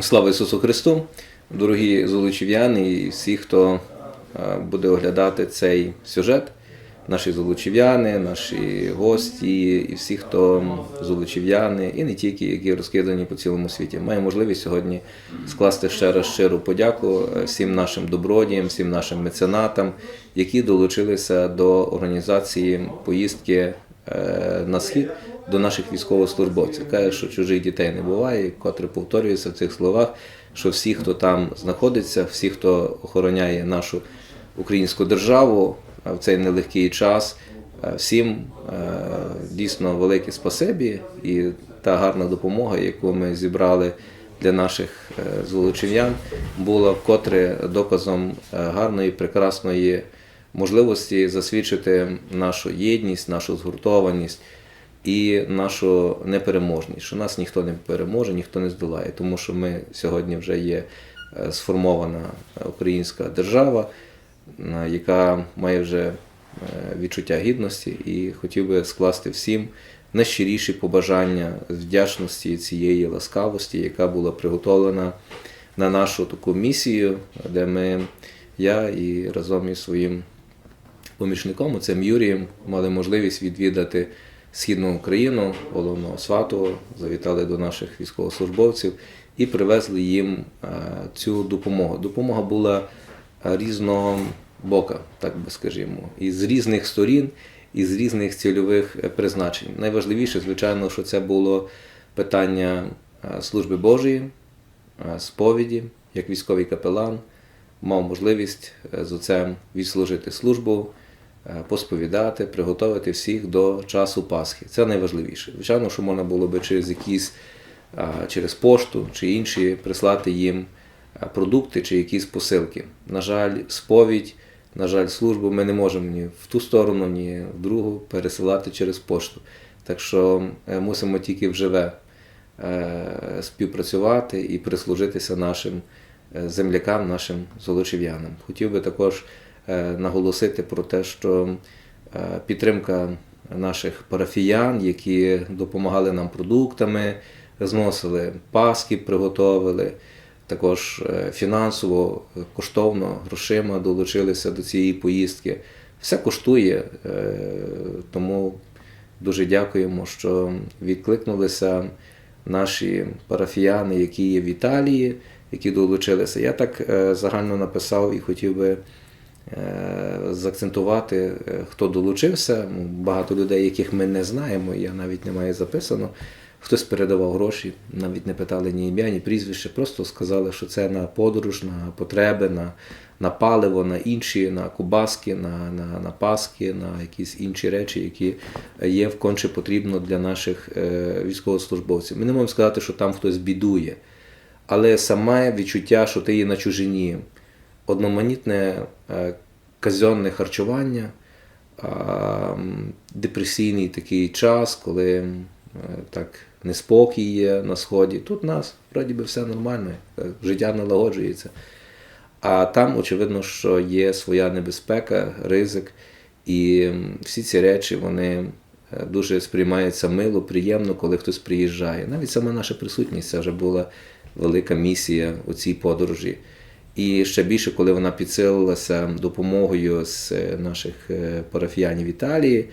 Слава Ісусу Христу! Дорогі золочів'яни і всі, хто е, буде оглядати цей сюжет, наші золочів'яни, наші гості і всі, хто золочів'яни, і не тільки, які розкидані по цілому світі. Маю можливість сьогодні скласти ще раз щиру подяку е, всім нашим добродіям, всім нашим меценатам, які долучилися до організації поїздки е, на схід до наших військовослужбовців. Каже, що чужих дітей не буває, і котре повторюється в цих словах, що всі, хто там знаходиться, всі, хто охороняє нашу українську державу в цей нелегкий час, е, всім е, дійсно велике спасибі і та гарна допомога, яку ми зібрали для наших е, золочів'ян, була вкотре доказом гарної, прекрасної можливості засвідчити нашу єдність, нашу згуртованість і нашу непереможність, що нас ніхто не переможе, ніхто не здолає, тому що ми сьогодні вже є е, сформована українська держава, е, яка має вже е, відчуття гідності, і хотів би скласти всім найщиріші побажання вдячності цієї ласкавості, яка була приготовлена на нашу таку місію, де ми, я і разом із своїм помічником, оцем Юрієм, мали можливість відвідати східну Україну, головного Сватого, завітали до наших військовослужбовців і привезли їм е, цю допомогу. Допомога була е, різного бока, так би скажімо, і з різних сторін, і з різних цільових е, призначень. Найважливіше, звичайно, що це було питання служби Божої, сповіді, як військовий капелан, мав можливість з отцем відслужити службу, посповідати, приготувати всіх до часу Пасхи. Це найважливіше. Звичайно, що можна було би через якісь е, через пошту чи інші прислати їм е, продукти чи якісь посилки. На жаль, сповідь, на жаль, службу ми не можемо ні в ту сторону, ні в другу пересилати через пошту. Так що е, мусимо тільки вживе е, співпрацювати і прислужитися нашим е, землякам, нашим золочів'янам. Хотів би також е, наголосити про те, що е, підтримка наших парафіян, які допомагали нам продуктами, зносили паски, приготовили. Також е, фінансово, е, коштовно, грошима долучилися до цієї поїздки. Все коштує, е, тому дуже дякуємо, що відкликнулися наші парафіяни, які є в Італії, які долучилися. Я так е, загально написав і хотів би е, заакцентувати, е, хто долучився. Багато людей, яких ми не знаємо, я навіть не маю записано. Хтось передавав гроші, навіть не питали ні ім'я, ні прізвище, просто сказали, що це на подорож, на потреби, на, на паливо, на інші, на кубаски, на, на, на паски, на якісь інші речі, які є вконче потрібно для наших е, військовослужбовців. Ми не можемо сказати, що там хтось бідує, але саме відчуття, що ти є на чужині, одноманітне е, казенне харчування, депресійний такий час, коли е, так неспокій є на сході. Тут у нас вроді би все нормально, е, життя налагоджується. А там, очевидно, що є своя небезпека, ризик, і всі ці речі вони е, дуже сприймаються мило, приємно, коли хтось приїжджає. Навіть сама наша присутність це вже була велика місія у цій подорожі. І ще більше, коли вона підсилилася допомогою з е, наших е, парафіянів Італії,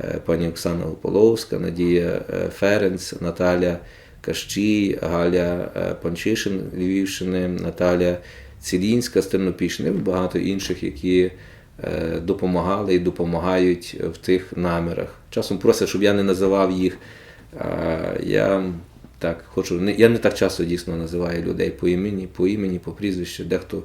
е, пані Оксана Ополовська, Надія Ференц, Наталя Кащій, Галя Панчишин Львівщини, Наталя Цілінська з Тернопільщини, багато інших, які допомагали і допомагають в тих намірах. Часом просять, щоб я не називав їх. Я так хочу. не- Я не так часто дійсно називаю людей по імені, по імені, по прізвищу. Дехто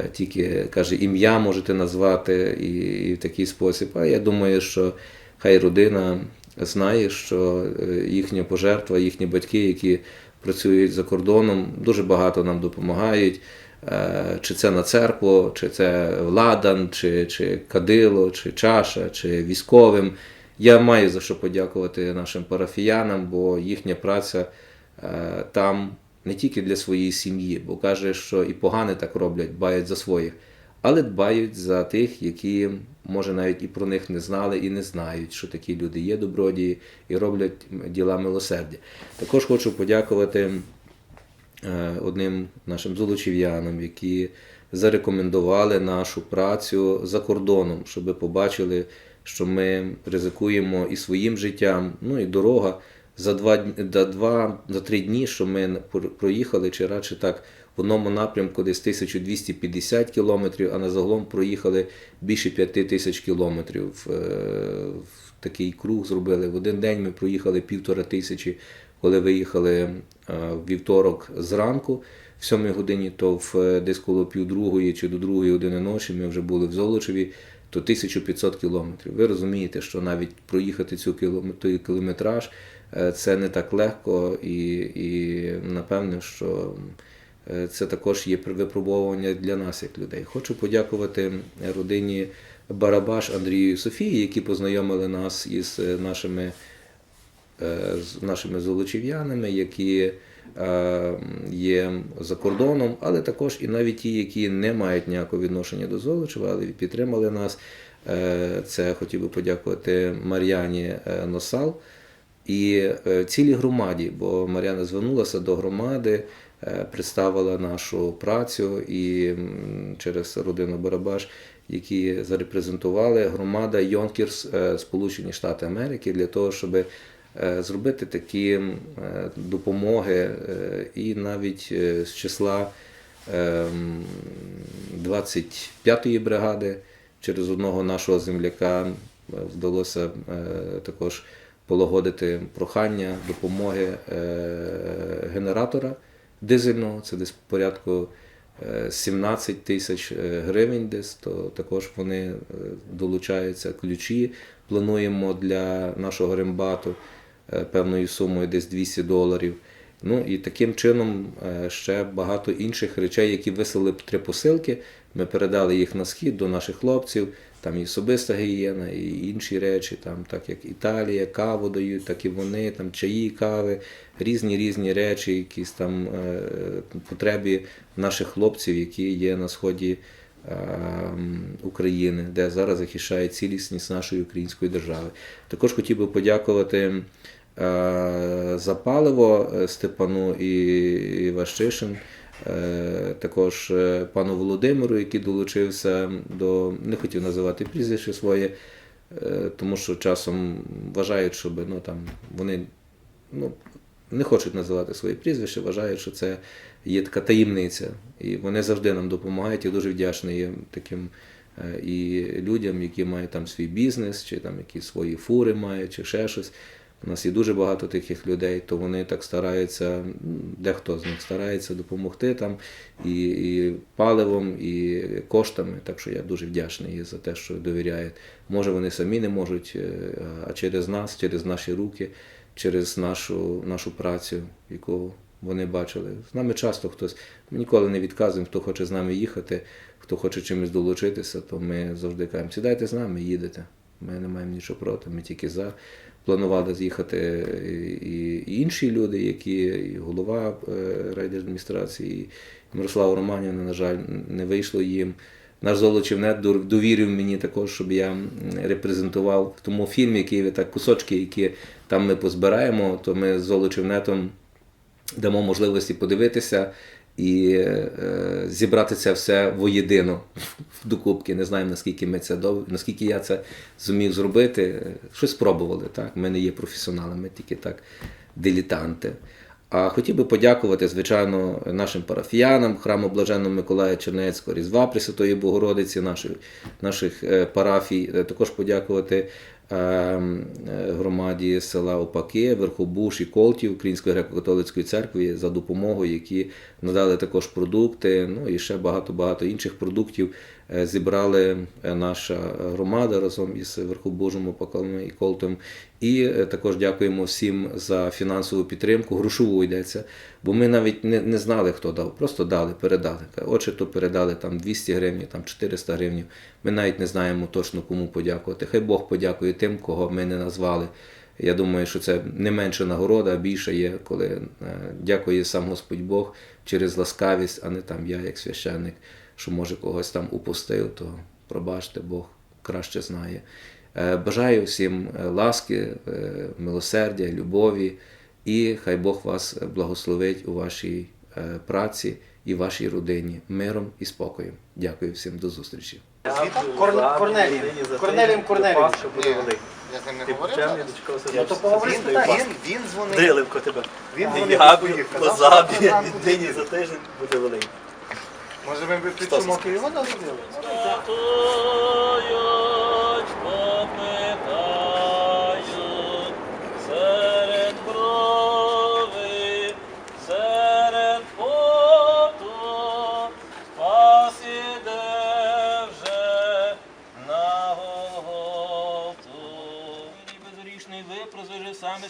е, тільки каже, ім'я можете назвати і, і в такий спосіб. А я думаю, що хай родина знає, що е, їхня пожертва, їхні батьки, які працюють за кордоном, дуже багато нам допомагають. Е, Чи це на церкву, чи це ладан, чи, чи кадило, чи чаша, чи військовим. Я маю за що подякувати нашим парафіянам, бо їхня праця там не тільки для своєї сім'ї, бо каже, що і погане так роблять, дбають за своїх, але дбають за тих, які, може, навіть і про них не знали і не знають, що такі люди є добродії і роблять діла милосердя. Також хочу подякувати е, одним нашим золочів'янам, які зарекомендували нашу працю за кордоном, щоб побачили, що ми ризикуємо і своїм життям, ну і дорога за два, за два, за три дні, що ми проїхали, чи радше так, в одному напрямку десь 1250 кілометрів, а на загалом проїхали більше 5 тисяч кілометрів. Е, В такий круг зробили. В один день ми проїхали півтора тисячі, коли виїхали е, в вівторок зранку. В сьомій годині, то в е, десь коло півдругої чи до другої години ночі ми вже були в Золочеві, то 1500 кілометрів. Ви розумієте, що навіть проїхати цю кілометраж це не так легко, і, і напевне, що е, це також є випробовування для нас, як людей. Хочу подякувати родині Барабаш Андрію і Софії, які познайомили нас із е, нашими е, з нашими золочів'янами, які е, є за кордоном, але також і навіть ті, які не мають ніякого відношення до Золочева, але підтримали нас. Е, Це хотів би подякувати Мар'яні е, Носал і е, цілій громаді, бо Мар'яна звернулася до громади, е, представила нашу працю і через родину Барабаш, які зарепрезентували громада Йонкірс е, Сполучені Штати Америки для того, щоб зробити такі допомоги і навіть з числа ем, 25-ї бригади через одного нашого земляка вдалося також полагодити прохання допомоги е, генератора дизельного. Це десь порядку е, 17 тисяч е, гривень десь, то також вони е, долучаються ключі. Плануємо для нашого рембату е, певною сумою десь 200 доларів. Ну і таким чином е, ще багато інших речей, які вислали три посилки. Ми передали їх на схід до наших хлопців. Там і особиста гігієна, і інші речі, там, так як Італія, каву дають, так і вони, там чаї, кави, різні різні речі, якісь там е, потребі наших хлопців, які є на сході е, України, де зараз захищає цілісність нашої української держави. Також хотів би подякувати за паливо е, Степану і, Ващишин. Е, Також е, пану Володимиру, який долучився до, не хотів називати прізвище своє, е, тому що часом вважають, щоб ну, там, вони ну, не хочуть називати своє прізвище, вважають, що це є така таємниця. І вони завжди нам допомагають. Я дуже вдячний таким е, і людям, які мають там свій бізнес, чи там якісь свої фури мають, чи ще щось. У нас є дуже багато таких людей, то вони так стараються, дехто з них старається допомогти там і, і паливом, і коштами. Так що я дуже вдячний за те, що довіряють. Може, вони самі не можуть, е, а через нас, через наші руки, через нашу, нашу працю, яку вони бачили. З нами часто хтось, ми ніколи не відказуємо, хто хоче з нами їхати, хто хоче чимось долучитися, то ми завжди кажемо, сідайте з нами, їдете. Ми не маємо нічого проти, ми тільки за. Планували з'їхати і інші люди, які і голова е, райдержадміністрації, і Мирослава Романівна, на жаль, не вийшло їм. Наш Золочівнет довірив мені також, щоб я репрезентував в тому фільмі, ви так кусочки, які там ми позбираємо, то ми з Золочівнетом дамо можливості подивитися і е, зібрати це все воєдино в докупки. Не знаємо, наскільки ми це дов... наскільки я це зумів зробити. Щось спробували. Так? Ми не є професіоналами, тільки так дилетанти. А хотів би подякувати, звичайно, нашим парафіянам храму Блаженного Миколая Чернецького, Різдва Пресвятої Богородиці, наших, наших е, парафій. Е, Також подякувати громаді села Опаки, Верхобуш і Колтів Української греко-католицької церкви за допомогу, які надали також продукти, ну і ще багато-багато інших продуктів е, зібрали е, наша громада разом із Верхобужем, Опаками і Колтом. І е, також дякуємо всім за фінансову підтримку, грошову йдеться, бо ми навіть не, не знали, хто дав, просто дали, передали. Отже, то передали там 200 гривень, там 400 гривень. Ми навіть не знаємо точно кому подякувати. Хай Бог подякує тим, кого ми не назвали. Я думаю, що це не менша нагорода, а більше є, коли е, дякує сам Господь Бог через ласкавість, а не там я, як священник, що може когось там упустив, то пробачте, Бог краще знає. Е, Бажаю всім е, ласки, милосердя, любові і хай Бог вас благословить у вашій праці і вашій родині миром і спокоєм. Дякую всім до зустрічі. Корн- Корнелієм. Корнелієм Корнелієм. Я з ним не говорив. зараз. Ну то поговори Він, спитай. він, він дзвонив. Дриливко тебе. Він дзвонив Я б казав, що нині за тиждень буде великий. Може ми б підсумок і його народили?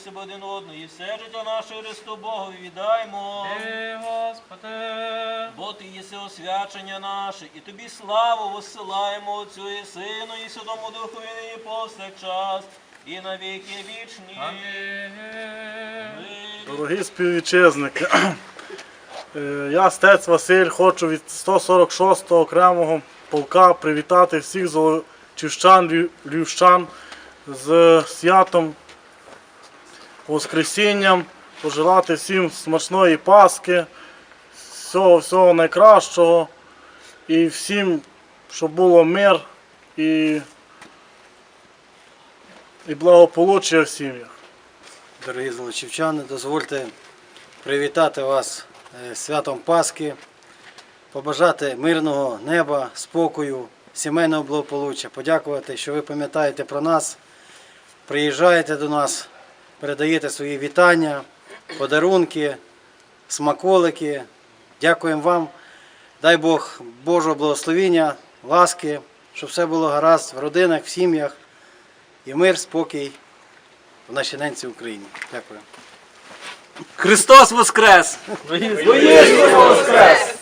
Себе один одного, і все життя наше Христу Богу віддаймо. Господи. Бо ти єси освячення наше, і тобі славу воссилаємо Отцю і Сину, і Святому Духові і повсякчас, і на віки вічні. Дорогі співвітчизники, е, я стець Василь, хочу від 146-го окремого полка привітати всіх золочівщан, лю- львівщан з святом Воскресінням, пожелати всім смачної Пасхи, всього всього найкращого і всім, щоб було мир і, і благополуччя в сім'ях. Дорогі золочівчани, дозвольте привітати вас е, святом Пасхи, побажати мирного неба, спокою, сімейного благополуччя, подякувати, що ви пам'ятаєте про нас, приїжджаєте до нас, передаєте свої вітання, подарунки, смаколики. Дякуємо вам. Дай Бог Божого благословіння, ласки, щоб все було гаразд в родинах, в сім'ях і мир, спокій в нашій ненці Україні. Дякую. Христос Воскрес! Воскрес!